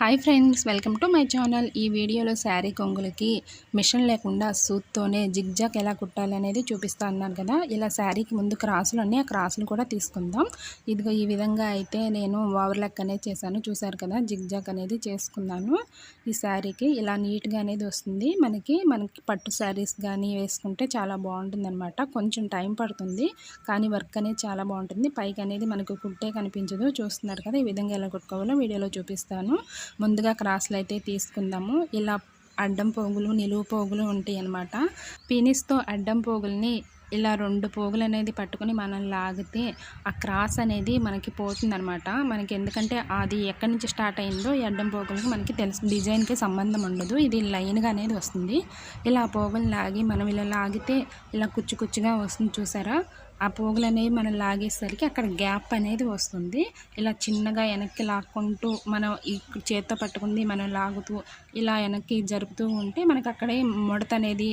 Hi friends welcome to my channel. ఈ వీడియోలో sari కొంగులకి machine లేకుండా సూత్తోనే జిగ్జాక్ ఎలా కుట్టాలనేది చూపిస్తా అన్నారు కదా. ఇలా శారీకి ముందు క్రాసులు ఉన్నాయి. ఆ క్రాసులు కూడా తీసుకుందాం. ఇదిగో ఈ విధంగా అయితే నేను ఓవర్లెక్ అనేది చేశాను. చూసారు కదా జిగ్జాక్ అనేది చేసుకున్నాను ఈ శారీకి. ఇలా నీట్గా అనేది వస్తుంది. మనకి మనకి పట్టు శారీస్ కానీ వేసుకుంటే చాలా బాగుంటుంది అనమాట కొంచెం టైం పడుతుంది కానీ వర్క్ అనేది చాలా బాగుంటుంది. పైకి అనేది మనకు కుట్టే కనిపించదు. చూస్తున్నారు కదా ఈ విధంగా ఎలా కుట్టుకోవాలో వీడియోలో చూపిస్తాను. ముందుగా క్రాస్లు అయితే తీసుకుందాము. ఇలా అడ్డం పోగులు నిలువు పోగులు ఉంటాయి అన్నమాట పీనిస్తో అడ్డం పోగుల్ని ఇలా రెండు పోగులు అనేది పట్టుకొని మనం లాగితే ఆ క్రాస్ అనేది మనకి పోతుందనమాట మనకి ఎందుకంటే అది ఎక్కడి నుంచి స్టార్ట్ అయిందో ఈ అడ్డం పోగులకి మనకి తెలుసు. డిజైన్కి సంబంధం ఉండదు. ఇది లైన్గా అనేది వస్తుంది. ఇలా పోగులు లాగి మనం ఇలా లాగితే ఇలా కుచ్చు కుచ్చుగా వస్తుంది చూసారా? ఆ పోగులు అనేవి మనం లాగేసరికి అక్కడ గ్యాప్ అనేది వస్తుంది. ఇలా చిన్నగా వెనక్కి లాక్కుంటూ మనం ఈ చేత్తో పట్టుకుంది మనం లాగుతూ ఇలా వెనక్కి జరుపుతూ ఉంటే మనకు అక్కడే ముడత అనేది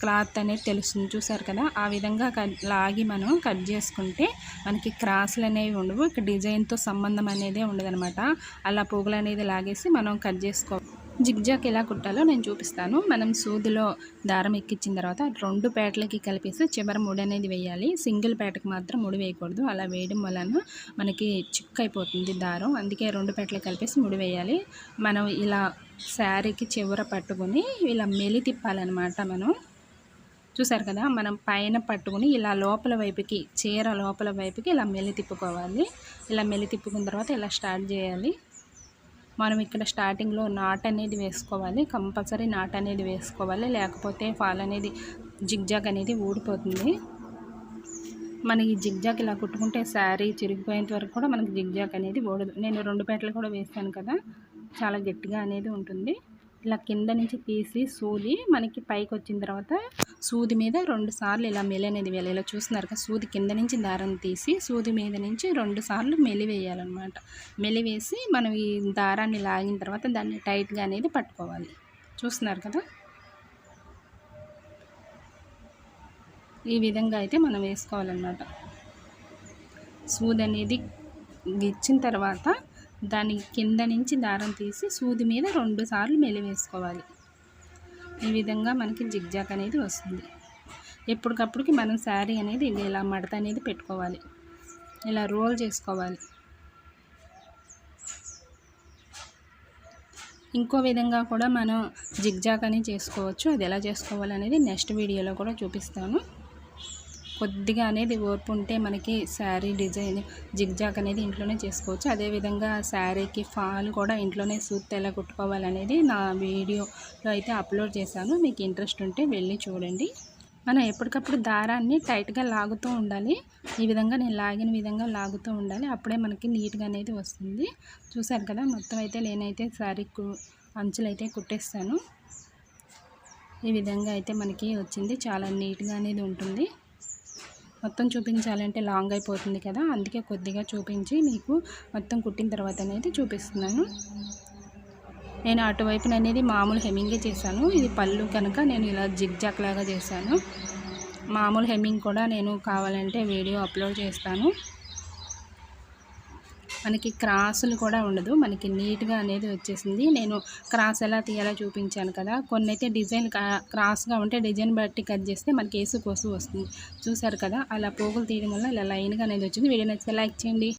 క్లాత్ అనేది తెలుస్తుంది. చూసారు కదా? ఆ విధంగా లాగి మనం కట్ చేసుకుంటే మనకి క్రాస్లు అనేవి ఉండవు. ఇక్కడ డిజైన్తో సంబంధం అనేది ఉండదనమాట అలా పోగులు అనేది లాగేసి మనం కట్ చేసుకో జిగ్జాక్ ఎలా కుట్టాలో నేను చూపిస్తాను. మనం సూదిలో దారం ఎక్కించిన తర్వాత రెండు పేటలకి కలిపేసి చివరి ముడి అనేది వేయాలి. సింగిల్ పేటకి మాత్రం ముడి వేయకూడదు. అలా వేయడం వలన మనకి చిక్ అయిపోతుంది దారం. అందుకే రెండు పేటలకి కలిపేసి ముడి వేయాలి. మనం ఇలా శారీకి చివర పట్టుకొని ఇలా మెలి తిప్పాలన్నమాట మనం. చూసారు కదా? మనం పైన పట్టుకుని ఇలా లోపల వైపుకి చీర లోపల వైపుకి ఇలా మెలి తిప్పుకోవాలి. ఇలా మెలి తిప్పుకున్న తర్వాత ఇలా స్టార్ట్ చేయాలి. మనం ఇక్కడ స్టార్టింగ్లో నాట్ అనేది వేసుకోవాలి. కంపల్సరీ నాట్ అనేది వేసుకోవాలి. లేకపోతే ఫాల్ అనేది జిగ్జాగ్ అనేది ఊడిపోతుంది. మనకి జిగ్జాగ్ ఇలా కుట్టుకుంటే శారీ చిరిగిపోయేంత వరకు కూడా మనకి జిగ్జాగ్ అనేది ఓడదు నేను రెండు పేటలు కూడా వేసాను కదా. చాలా గట్టిగా అనేది ఉంటుంది. ఇలా కింద నుంచి తీసి సూది మనకి పైకి వచ్చిన తర్వాత సూది మీద రెండు సార్లు ఇలా మెలి అనేది వేయాలి. ఇలా చూస్తున్నారు కదా సూది కింద నుంచి దారం తీసి సూది మీద నుంచి రెండు సార్లు మెలి వేయాలన్నమాట. మెలి వేసి మనం ఈ దారాన్ని లాగిన తర్వాత దాన్ని టైట్గా అనేది పట్టుకోవాలి. చూస్తున్నారు కదా? ఈ విధంగా అయితే మనం వేసుకోవాలన్నమాట. సూది అనేది ఇచ్చిన తర్వాత దాని కింద నుంచి దారం తీసి సూది మీద రెండు సార్లు మెలివేసుకోవాలి ఈ విధంగా మనకి జిగ్జాక్ అనేది వస్తుంది. ఎప్పటికప్పుడుకి మనం శారీ అనేది ఇలా మడత అనేది పెట్టుకోవాలి. ఇలా రోల్ చేసుకోవాలి. ఇంకో విధంగా కూడా మనం జిగ్జాక్ అని చేసుకోవచ్చు. అది ఎలా చేసుకోవాలనేది నెక్స్ట్ వీడియోలో కూడా చూపిస్తాను. కొద్దిగా అనేది ఓర్పు ఉంటే మనకి శారీ డిజైన్ జిగ్జాక్ అనేది ఇంట్లోనే చేసుకోవచ్చు. అదేవిధంగా శారీకి ఫాల్ కూడా ఇంట్లోనే సూత్ ఎలా కుట్టుకోవాలనేది నా వీడియోలో అయితే అప్లోడ్ చేశాను. మీకు ఇంట్రెస్ట్ ఉంటే వెళ్ళి చూడండి. మనం ఎప్పటికప్పుడు దారాన్ని టైట్గా లాగుతూ ఉండాలి. ఈ విధంగా నేను లాగిన విధంగా లాగుతూ ఉండాలి. అప్పుడే మనకి నీట్గా అనేది వస్తుంది. చూసారు కదా మొత్తం అయితే నేనైతే శారీ అంచులు అయితే కుట్టేస్తాను. ఈ విధంగా అయితే మనకి వచ్చింది. చాలా నీట్గా అనేది ఉంటుంది. మొత్తం చూపించాలంటే లాంగ్ అయిపోతుంది కదా అందుకే కొద్దిగా చూపించి మీకు మొత్తం కుట్టిన తర్వాత అనేది చూపిస్తున్నాను. నేను అటువైపున అనేది మామూలు హెమ్మింగే చేశాను. ఇది పళ్ళు కనుక నేను ఇలా జిగ్జాక్ లాగా చేశాను. మామూలు హెమ్మింగ్ కూడా నేను కావాలంటే వీడియో అప్లోడ్ చేస్తాను. మనకి క్రాసులు కూడా ఉండదు. మనకి నీట్గా అనేది వచ్చేసింది. నేను క్రాస్ ఎలా తీయాలో చూపించాను కదా. కొన్ని అయితే డిజైన్ క్రాస్గా ఉంటే డిజైన్ బట్టి కట్ చేస్తే మనకి ఏసు కోసు వస్తుంది. చూసారు కదా? అలా పోగులు తీయడం వల్ల ఇలా లైన్గా అనేది వచ్చింది. వీడియో నచ్చితే లైక్ చేయండి.